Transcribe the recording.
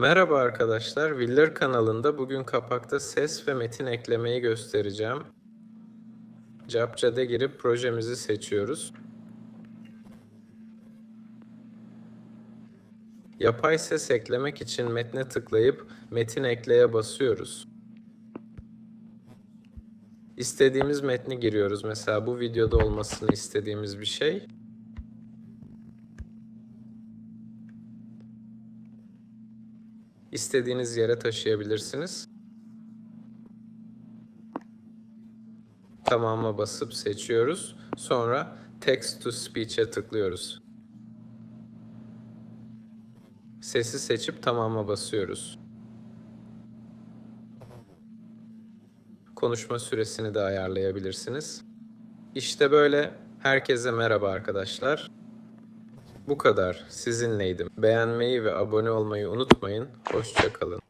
Merhaba arkadaşlar, Willer kanalında bugün kapakta ses ve metin eklemeyi göstereceğim. Capca'da girip projemizi seçiyoruz. Yapay ses eklemek için metne tıklayıp metin ekleye basıyoruz. İstediğimiz metni giriyoruz. Mesela bu videoda olmasını istediğimiz bir şey. İstediğiniz yere taşıyabilirsiniz. Tamama basıp seçiyoruz. Sonra Text to Speech'e tıklıyoruz. Sesi seçip tamama basıyoruz. Konuşma süresini de ayarlayabilirsiniz. İşte böyle. Herkese merhaba arkadaşlar. Bu kadar. Sizinleydim. Beğenmeyi ve abone olmayı unutmayın. Hoşçakalın.